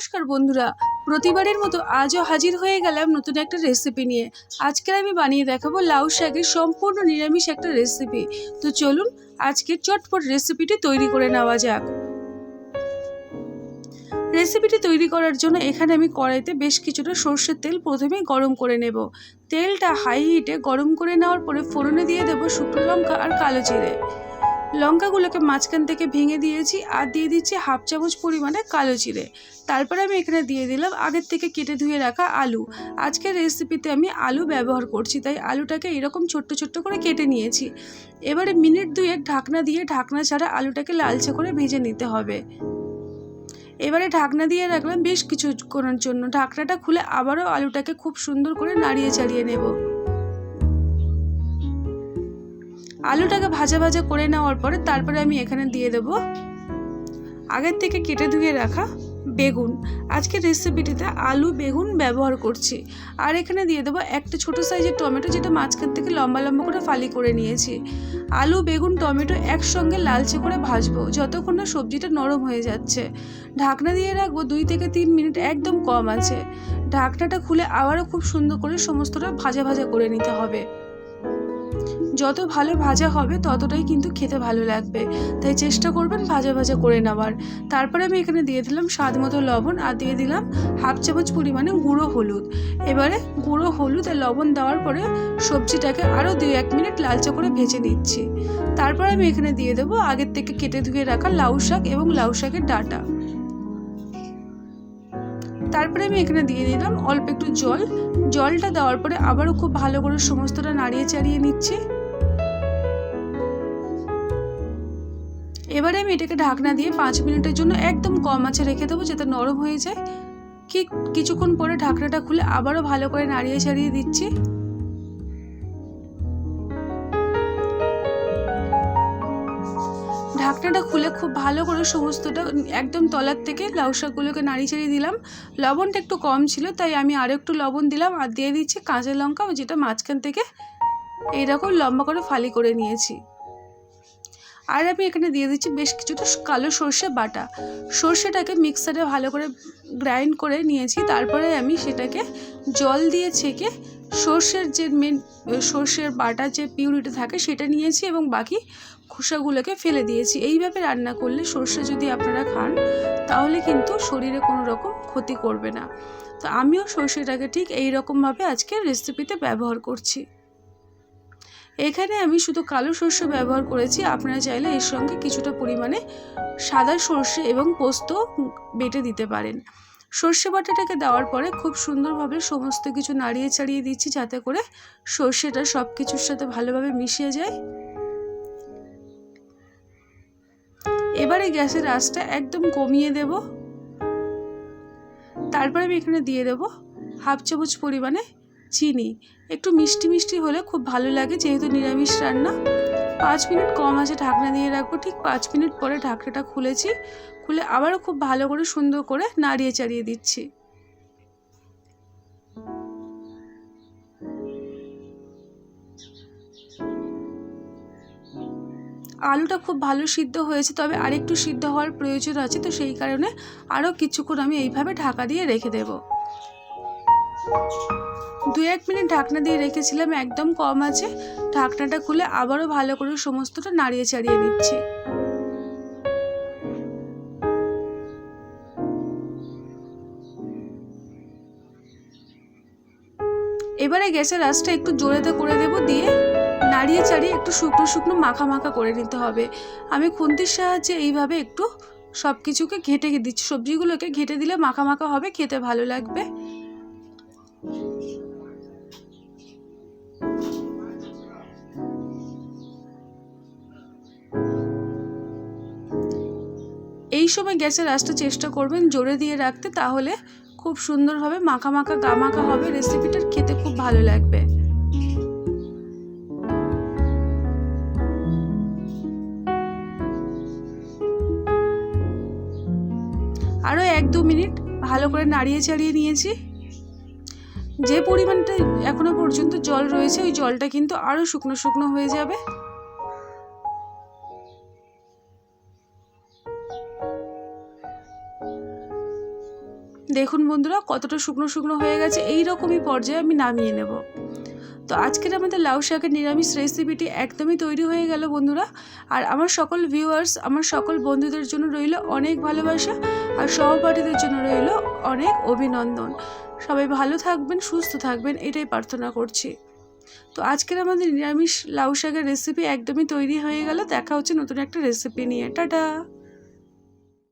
নমস্কার বন্ধুরা। প্রতিবারের মতো আজও হাজির হয়ে গেলাম নতুন একটা রেসিপি নিয়ে। আজকের আমি বানিয়ে দেখাবো লাউ শাকের সম্পূর্ণ নিরামিষ একটা রেসিপি তো চলুন, আজকের চটপট রেসিপিটি তৈরি করে নেওয়া যাক। রেসিপিটি তৈরি করার জন্য এখানে আমি কড়াইতে বেশ কিছুটা সর্ষের তেল প্রথমে গরম করে নেব। তেলটা হাই হিটে গরম করে নেওয়ার পরে ফোড়নে দিয়ে দেবো শুকনো লঙ্কা আর কালো জিরে। লঙ্কাগুলোকে মাঝখান থেকে ভেঙে দিয়েছি আর দিয়ে দিচ্ছি হাফ চামচ পরিমাণে কালো জিরে। তারপরে আমি এখানে দিয়ে দিলাম আগের থেকে কেটে ধুয়ে রাখা আলু। আজকের রেসিপিতে আমি আলু ব্যবহার করছি, তাই আলুটাকে এরকম ছোট্ট ছোট্ট করে কেটে নিয়েছি। এবারে মিনিট দুয়েক ঢাকনা দিয়ে ঢাকনা ছাড়া আলুটাকে লালচে করে ভেজে নিতে হবে। এবারে ঢাকনা দিয়ে রাখলাম বেশ কিছুক্ষণের জন্য। ঢাকনাটা খুলে আবারও আলুটাকে খুব সুন্দর করে নাড়িয়ে চাড়িয়ে নেব। আলুটাকে ভাজা ভাজা করে নেওয়ার পরে তারপরে আমি এখানে দিয়ে দেব আগের থেকে কেটে ধুয়ে রাখা বেগুন। আজকের রেসিপিটিতে আলু বেগুন ব্যবহার করছি। আর এখানে দিয়ে দেবো একটা ছোটো সাইজের টমেটো যেটা মাঝখান থেকে লম্বা লম্বা করে ফালি করে নিয়েছি। আলু, বেগুন, টমেটো একসঙ্গে লালচে করে ভাজবো যতক্ষণ না সবজিটা নরম হয়ে যাচ্ছে। ঢাকনা দিয়ে রাখব দুই থেকে তিন মিনিট, একদম কম আছে। ঢাকনাটা খুলে আবারও খুব সুন্দর করে সমস্তটা ভাজা ভাজা করে নিতে হবে। যত ভালো ভাজা হবে ততটাই কিন্তু খেতে ভালো লাগবে। তাই চেষ্টা করবেন ভাজা ভাজা করে নেওয়ার। তারপরে আমি এখানে দিয়ে দিলাম স্বাদ মতো লবণ আর দিয়ে দিলাম হাফ চামচ পরিমাণে গুঁড়ো হলুদ। এবারে গুঁড়ো হলুদ আর লবণ দেওয়ার পরে সবজিটাকে আরও দুই এক মিনিট লালচা করে ভেজে নিচ্ছি। তারপরে আমি এখানে দিয়ে দেবো আগের থেকে কেটে ধুয়ে রাখা লাউ শাক এবং লাউ শাকের ডাটা। তারপরে আমি এখানে দিয়ে দিলাম অল্প একটু জল। জলটা দেওয়ার পরে আবারও খুব ভালো করে সমস্তটা নাড়িয়ে চাড়িয়ে নিচ্ছি। এবারে আমি এটাকে ঢাকনা দিয়ে পাঁচ মিনিটের জন্য একদম কম আছে রেখে দেবো যাতে নরম হয়ে যায়। কি কিছুক্ষণ পরে ঢাকনাটা খুলে আবারও ভালো করে নাড়িয়ে ছাড়িয়ে দিচ্ছি। ঢাকনাটা খুলে খুব ভালো করে সমস্তটা, একদম তলার থেকে লাউ শাকগুলোকে নাড়ি চাড়িয়ে দিলাম। লবণটা একটু কম ছিল, তাই আমি আরও একটু লবণ দিলাম আর দিয়ে দিচ্ছি কাঁচা লঙ্কা যেটা মাঝখান থেকে এইরকম লম্বা করে ফালি করে নিয়েছি। আর আমি এখানে দিয়ে দিচ্ছি বেশ কিছুটা কালো সর্ষে বাটা। সর্ষেটাকে মিক্সারে ভালো করে গ্রাইন্ড করে নিয়েছি, তারপরে আমি সেটাকে জল দিয়ে ছেঁকে সর্ষের যে মেন সর্ষের বাটা যে পিউরিটা থাকে সেটা নিয়েছি এবং বাকি খোসাগুলোকে ফেলে দিয়েছি। এইভাবে রান্না করলে সর্ষে যদি আপনারা খান, তাহলে কিন্তু শরীরে কোনো রকম ক্ষতি করবে না। তো আমিও সর্ষেটাকে ঠিক এই রকমভাবে আজকে রেসিপিতে ব্যবহার করছি। এখানে আমি শুধু কালো সর্ষে ব্যবহার করেছি। আপনারা চাইলে এর সঙ্গে কিছুটা পরিমাণে সাদা সর্ষে এবং পোস্ত বেটে দিতে পারেন। সর্ষে বাটাটাকে দেওয়ার পরে খুব সুন্দরভাবে সমস্ত কিছু নাড়িয়ে চাড়িয়ে দিচ্ছি যাতে করে সর্ষেটা সব কিছুর সাথে ভালোভাবে মিশিয়ে যায়। এবারে গ্যাসের আঁচটা একদম কমিয়ে দেব। তারপরে আমি এখানে দিয়ে দেব হাফ চামচ পরিমাণে চিনি। একটু মিষ্টি মিষ্টি হলে খুব ভালো লাগে, যেহেতু নিরামিষ রান্না। পাঁচ মিনিট কম আছে ঢাকনা দিয়ে রাখব। ঠিক পাঁচ মিনিট পরে ঢাকনাটা খুলেছি। খুলে আবারও খুব ভালো করে সুন্দর করে নাড়িয়ে চাড়িয়ে দিচ্ছি। আলুটা খুব ভালো সিদ্ধ হয়েছে, তবে আরেকটু সিদ্ধ হওয়ার প্রয়োজন আছে, তো সেই কারণে আরও কিছুক্ষণ আমি এইভাবে ঢাকা দিয়ে রেখে দেব। দু এক মিনিট ঢাকনা দিয়ে রেখেছিলাম, একদম কম আছে। ঢাকনাটা খুলে আবারও ভালো করে সমস্তটা নাড়িয়ে চাড়িয়ে নিচ্ছি। এবারে গ্যাসের আঁচটা একটু জোরেতে করে দেব, দিয়ে নাড়িয়ে চাড়িয়ে একটু শুকনো শুকনো মাখা মাখা করে নিতে হবে। আমি খুন্তির সাহায্যে এইভাবে একটু সব কিছুকে ঘেটে দিচ্ছি। সবজিগুলোকে ঘেটে দিলে মাখা মাখা হবে, খেতে ভালো লাগবে। এই সময় গ্যাসের আঁচটা চেষ্টা করবেন জোরে দিয়ে রাখতে, তাহলে খুব সুন্দরভাবে মাখা মাখা গা মাখা হবে রেসিপিটার খেতে খুব ভালো লাগবে। আরও এক দু মিনিট ভালো করে নাড়িয়ে চাড়িয়ে নিয়েছি। যে পরিমাণটা এখনও পর্যন্ত জল রয়েছে, ওই জলটা কিন্তু আরও শুকনো শুকনো হয়ে যাবে। দেখুন বন্ধুরা, কতটা শুকনো শুকনো হয়ে গেছে এই রকমই পর্যায়ে আমি নামিয়ে নেব। তো আজকের আমাদের লাউ শাকের নিরামিষ রেসিপিটি একদমই তৈরি হয়ে গেল বন্ধুরা। আর আমার সকল ভিউয়ার্স আমার সকল বন্ধুদের জন্য রইল অনেক ভালোবাসা, আর সহপাঠীদের জন্য রইল অনেক অভিনন্দন। সবাই ভালো থাকবেন, সুস্থ থাকবেন, এটাই প্রার্থনা করছি। তো আজকের আমাদের নিরামিষ লাউ শাকের রেসিপি একদমই তৈরি হয়ে গেল। দেখা হচ্ছে নতুন একটা রেসিপি নিয়ে। টাটা!